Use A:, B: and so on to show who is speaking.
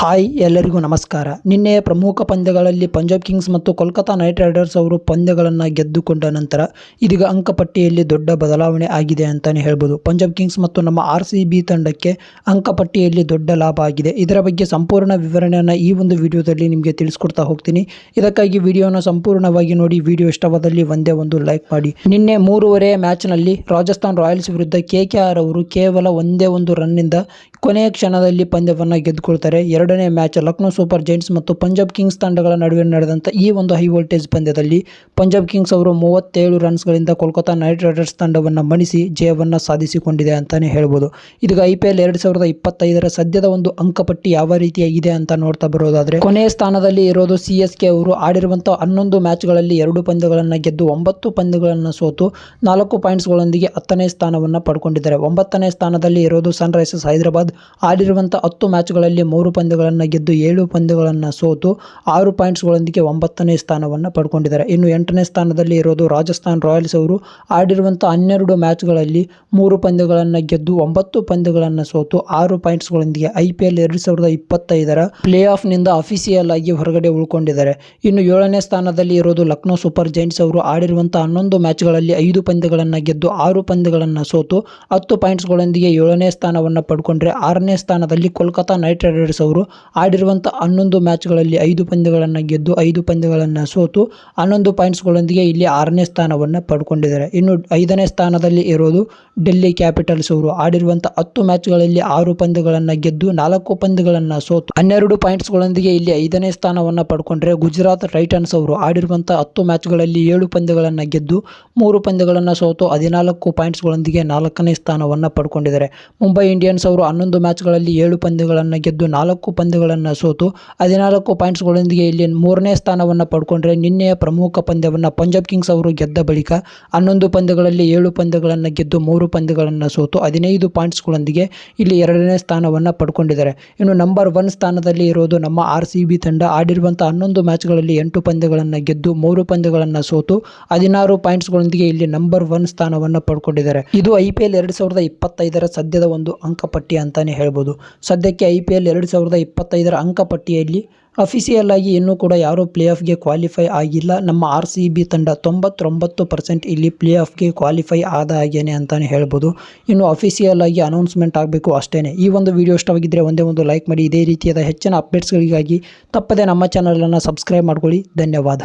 A: Hi, ಎಲ್ಲರಿಗೂ ನಮಸ್ಕಾರ. ನಿನ್ನೆ ಪ್ರಮುಖ ಪಂದ್ಯಗಳಲ್ಲಿ ಪಂಜಾಬ್ ಕಿಂಗ್ಸ್ ಮತ್ತು ಕೋಲ್ಕತಾ ನೈಟ್ ರೈಡರ್ಸ್ ಅವರು ಪಂದ್ಯಗಳನ್ನು ಗೆದ್ದುಕೊಂಡ ನಂತರ ಇದೀಗ ಅಂಕಪಟ್ಟಿಯಲ್ಲಿ ದೊಡ್ಡ ಬದಲಾವಣೆ ಆಗಿದೆ ಅಂತಲೇ ಹೇಳ್ಬೋದು. ಪಂಜಾಬ್ ಕಿಂಗ್ಸ್ ಮತ್ತು ನಮ್ಮ ಆರ್ ಸಿ ಬಿ ತಂಡಕ್ಕೆ ಅಂಕಪಟ್ಟಿಯಲ್ಲಿ ದೊಡ್ಡ ಲಾಭ ಆಗಿದೆ. ಇದರ ಬಗ್ಗೆ ಸಂಪೂರ್ಣ ವಿವರಣೆಯನ್ನು ಈ ಒಂದು ವಿಡಿಯೋದಲ್ಲಿ ನಿಮಗೆ ತಿಳಿಸ್ಕೊಡ್ತಾ ಹೋಗ್ತೀನಿ. ಇದಕ್ಕಾಗಿ ವಿಡಿಯೋನ ಸಂಪೂರ್ಣವಾಗಿ ನೋಡಿ, ವಿಡಿಯೋ ಇಷ್ಟವಾದಲ್ಲಿ ಒಂದೇ ಒಂದು ಲೈಕ್ ಮಾಡಿ. ನಿನ್ನೆ ಮೂರುವರೆ ಮ್ಯಾಚ್ನಲ್ಲಿ ರಾಜಸ್ಥಾನ್ ರಾಯಲ್ಸ್ ವಿರುದ್ಧ ಕೆ ಅವರು ಕೇವಲ ಒಂದೇ ಒಂದು ರನ್ನಿಂದ ಕೊನೆಯ ಕ್ಷಣದಲ್ಲಿ ಪಂದ್ಯವನ್ನು ಗೆದ್ದುಕೊಳ್ತಾರೆ. ಎರಡನೇ ಮ್ಯಾಚ್ ಲಕ್ನೋ ಸೂಪರ್ ಜೈಂಟ್ಸ್ ಮತ್ತು ಪಂಜಾಬ್ ಕಿಂಗ್ಸ್ ತಂಡಗಳ ನಡುವೆ ನಡೆದಂಥ ಈ ಒಂದು ಹೈ ವೋಲ್ಟೇಜ್ ಪಂದ್ಯದಲ್ಲಿ ಪಂಜಾಬ್ ಕಿಂಗ್ಸ್ ಅವರು ಮೂವತ್ತೇಳು ರನ್ಸ್ಗಳಿಂದ ಕೋಲ್ಕತ್ತಾ ನೈಟ್ ರೈಡರ್ಸ್ ತಂಡವನ್ನು ಮಣಿಸಿ ಜಯವನ್ನು ಸಾಧಿಸಿಕೊಂಡಿದೆ ಅಂತಲೇ ಹೇಳ್ಬೋದು. ಇದೀಗ ಐ ಪಿ ಎಲ್ ಎರಡು ಸಾವಿರದ ಇಪ್ಪತ್ತೈದರ ಸದ್ಯದ ಒಂದು ಅಂಕಪಟ್ಟಿ ಯಾವ ರೀತಿಯಾಗಿದೆ ಅಂತ ನೋಡ್ತಾ ಬರೋದಾದರೆ, ಕೊನೆಯ ಸ್ಥಾನದಲ್ಲಿ ಇರೋದು ಸಿ ಎಸ್ ಕೆ ಅವರು ಆಡಿರುವಂಥ ಹನ್ನೊಂದು ಮ್ಯಾಚ್ಗಳಲ್ಲಿ ಎರಡು ಪಂದ್ಯಗಳನ್ನು ಗೆದ್ದು ಒಂಬತ್ತು ಪಂದ್ಯಗಳನ್ನು ಸೋತು ನಾಲ್ಕು ಪಾಯಿಂಟ್ಸ್ಗಳೊಂದಿಗೆ ಹತ್ತನೇ ಸ್ಥಾನವನ್ನು ಪಡ್ಕೊಂಡಿದ್ದಾರೆ. ಒಂಬತ್ತನೇ ಸ್ಥಾನದಲ್ಲಿ ಇರೋದು ಸನ್ರೈಸರ್ಸ್ ಹೈದರಾಬಾದ್ ಆಡಿರುವಂಥ ಹತ್ತು ಮ್ಯಾಚ್ಗಳಲ್ಲಿ ಮೂರು ಪಂದ್ಯಗಳನ್ನು ಗೆದ್ದು ಏಳು ಪಂದ್ಯಗಳನ್ನು ಸೋತು ಆರು ಪಾಯಿಂಟ್ಸ್ಗಳೊಂದಿಗೆ ಒಂಬತ್ತನೇ ಸ್ಥಾನವನ್ನು ಪಡ್ಕೊಂಡಿದ್ದಾರೆ. ಇನ್ನು ಎಂಟನೇ ಸ್ಥಾನದಲ್ಲಿ ಇರೋದು ರಾಜಸ್ಥಾನ್ ರಾಯಲ್ಸ್ ಅವರು ಆಡಿರುವಂಥ ಹನ್ನೆರಡು ಮ್ಯಾಚ್ಗಳಲ್ಲಿ ಮೂರು ಪಂದ್ಯಗಳನ್ನು ಗೆದ್ದು ಒಂಬತ್ತು ಪಂದ್ಯಗಳನ್ನು ಸೋತು ಆರು ಪಾಯಿಂಟ್ಸ್ಗಳೊಂದಿಗೆ ಐ ಪಿ ಎಲ್ ಎರಡು ಸಾವಿರದ ಇಪ್ಪತ್ತೈದರ ಪ್ಲೇ ಆಫ್ನಿಂದ ಅಫಿಸಿಯಲ್ ಆಗಿ ಹೊರಗಡೆ ಉಳ್ಕೊಂಡಿದ್ದಾರೆ. ಇನ್ನು ಏಳನೇ ಸ್ಥಾನದಲ್ಲಿ ಇರೋದು ಲಕ್ನೋ ಸೂಪರ್ ಜೈಂಟ್ಸ್ ಅವರು ಆಡಿರುವಂಥ ಹನ್ನೊಂದು ಮ್ಯಾಚ್ಗಳಲ್ಲಿ ಐದು ಪಂದ್ಯಗಳನ್ನು ಗೆದ್ದು ಆರು ಪಂದ್ಯಗಳನ್ನು ಸೋತು ಹತ್ತು ಪಾಯಿಂಟ್ಸ್ಗಳೊಂದಿಗೆ ಏಳನೇ ಸ್ಥಾನವನ್ನು ಪಡ್ಕೊಂಡ್ರೆ ಆರನೇ ಸ್ಥಾನದಲ್ಲಿ ಕೋಲ್ಕತಾ ನೈಟ್ ರೈಡರ್ಸ್ ಅವರು ಆಡಿರುವಂಥ ಹನ್ನೊಂದು ಮ್ಯಾಚ್ಗಳಲ್ಲಿ ಐದು ಪಂದ್ಯಗಳನ್ನು ಗೆದ್ದು ಐದು ಪಂದ್ಯಗಳನ್ನು ಸೋತು ಹನ್ನೊಂದು ಪಾಯಿಂಟ್ಸ್ಗಳೊಂದಿಗೆ ಇಲ್ಲಿ ಆರನೇ ಸ್ಥಾನವನ್ನು ಪಡ್ಕೊಂಡಿದ್ದಾರೆ. ಇನ್ನು ಐದನೇ ಸ್ಥಾನದಲ್ಲಿ ಇರೋದು ಡೆಲ್ಲಿ ಕ್ಯಾಪಿಟಲ್ಸ್ ಅವರು ಆಡಿರುವಂಥ ಹತ್ತು ಮ್ಯಾಚ್ಗಳಲ್ಲಿ ಆರು ಪಂದ್ಯಗಳನ್ನು ಗೆದ್ದು ನಾಲ್ಕು ಪಂದ್ಯಗಳನ್ನು ಸೋತು ಹನ್ನೆರಡು ಪಾಯಿಂಟ್ಸ್ಗಳೊಂದಿಗೆ ಇಲ್ಲಿ ಐದನೇ ಸ್ಥಾನವನ್ನು ಪಡ್ಕೊಂಡ್ರೆ ಗುಜರಾತ್ ಟೈಟನ್ಸ್ ಅವರು ಆಡಿರುವಂಥ ಹತ್ತು ಮ್ಯಾಚ್ಗಳಲ್ಲಿ ಏಳು ಪಂದ್ಯಗಳನ್ನು ಗೆದ್ದು ಮೂರು ಪಂದ್ಯಗಳನ್ನು ಸೋತು ಹದಿನಾಲ್ಕು ಪಾಯಿಂಟ್ಸ್ಗಳೊಂದಿಗೆ ನಾಲ್ಕನೇ ಸ್ಥಾನವನ್ನು ಪಡ್ಕೊಂಡಿದ್ದಾರೆ. ಮುಂಬೈ ಇಂಡಿಯನ್ಸ್ ಅವರು ಹನ್ನೊಂದು ಮ್ಯಾಚ್ಗಳಲ್ಲಿ ಏಳು ಪಂದ್ಯಗಳನ್ನು ಗೆದ್ದು ನಾಲ್ಕು ಪಂದ್ಯಗಳನ್ನು ಸೋತು, ಹದಿನಾಲ್ಕು ಪಾಯಿಂಟ್ಸ್ಗಳೊಂದಿಗೆ ಇಲ್ಲಿ ಮೂರನೇ ಸ್ಥಾನವನ್ನು ಪಡ್ಕೊಂಡ್ರೆ ನಿನ್ನೆಯ ಪ್ರಮುಖ ಪಂದ್ಯವನ್ನು ಪಂಜಾಬ್ ಕಿಂಗ್ಸ್ ಅವರು ಗೆದ್ದ ಬಳಿಕ ಹನ್ನೊಂದು ಪಂದ್ಯಗಳಲ್ಲಿ ಏಳು ಪಂದ್ಯಗಳನ್ನು ಗೆದ್ದು ಮೂರು ಪಂದ್ಯಗಳನ್ನು ಸೋತು, ಹದಿನೈದು ಪಾಯಿಂಟ್ಸ್ಗಳೊಂದಿಗೆ ಇಲ್ಲಿ ಎರಡನೇ ಸ್ಥಾನವನ್ನು ಪಡ್ಕೊಂಡಿದ್ದಾರೆ. ಇನ್ನು ನಂಬರ್ ಒನ್ ಸ್ಥಾನದಲ್ಲಿ ಇರೋದು ನಮ್ಮ ಆರ್ ಸಿ ಬಿ ತಂಡ. ಆಡಿರುವಂಥ ಹನ್ನೊಂದು ಮ್ಯಾಚ್ಗಳಲ್ಲಿ ಎಂಟು ಪಂದ್ಯಗಳನ್ನು ಗೆದ್ದು ಮೂರು ಪಂದ್ಯಗಳನ್ನು ಸೋತು, ಹದಿನಾರು ಪಾಯಿಂಟ್ಸ್ಗಳೊಂದಿಗೆ ಇಲ್ಲಿ ನಂಬರ್ ಒನ್ ಸ್ಥಾನವನ್ನು ಪಡ್ಕೊಂಡಿದ್ದಾರೆ. ಇದು ಐ ಪಿ ಎಲ್ ಎರಡು ಸಾವಿರದ ಇಪ್ಪತ್ತೈದರ ಸದ್ಯದ ಒಂದು ಅಂಕಪಟ್ಟಿ ಅಂತಾನೆ ಹೇಳ್ಬೋದು. ಸದ್ಯಕ್ಕೆ ಐ ಪಿ ಎಲ್ ಎರಡು ಸಾವಿರದ ಇಪ್ಪತ್ತೈದರ ಅಂಕಪಟ್ಟಿಯಲ್ಲಿ ಅಫಿಸಿಯಲ್ ಆಗಿ ಇನ್ನೂ ಕೂಡ ಯಾರೂ ಪ್ಲೇ ಆಫ್ಗೆ ಕ್ವಾಲಿಫೈ ಆಗಿಲ್ಲ. ನಮ್ಮ ಆರ್ ಸಿ ಬಿ ತಂಡ ತೊಂಬತ್ತೊಂಬತ್ತು ಪರ್ಸೆಂಟ್ ಇಲ್ಲಿ ಪ್ಲೇ ಆಫ್ಗೆ ಕ್ವಾಲಿಫೈ ಆದ ಹಾಗೇನೆ ಅಂತಲೇ ಹೇಳ್ಬೋದು. ಇನ್ನು ಅಫಿಸಿಯಲ್ ಆಗಿ ಅನೌನ್ಸ್ಮೆಂಟ್ ಆಗಬೇಕು ಅಷ್ಟೇ ಈ ಒಂದು ವಿಡಿಯೋ ಇಷ್ಟವಾಗಿದ್ದರೆ ಒಂದೇ ಒಂದು ಲೈಕ್ ಮಾಡಿ. ಇದೇ ರೀತಿಯಾದ ಹೆಚ್ಚಿನ ಅಪ್ಡೇಟ್ಸ್ಗಳಿಗಾಗಿ ತಪ್ಪದೆ ನಮ್ಮ ಚಾನಲನ್ನು ಸಬ್ಸ್ಕ್ರೈಬ್ ಮಾಡ್ಕೊಳ್ಳಿ. ಧನ್ಯವಾದ.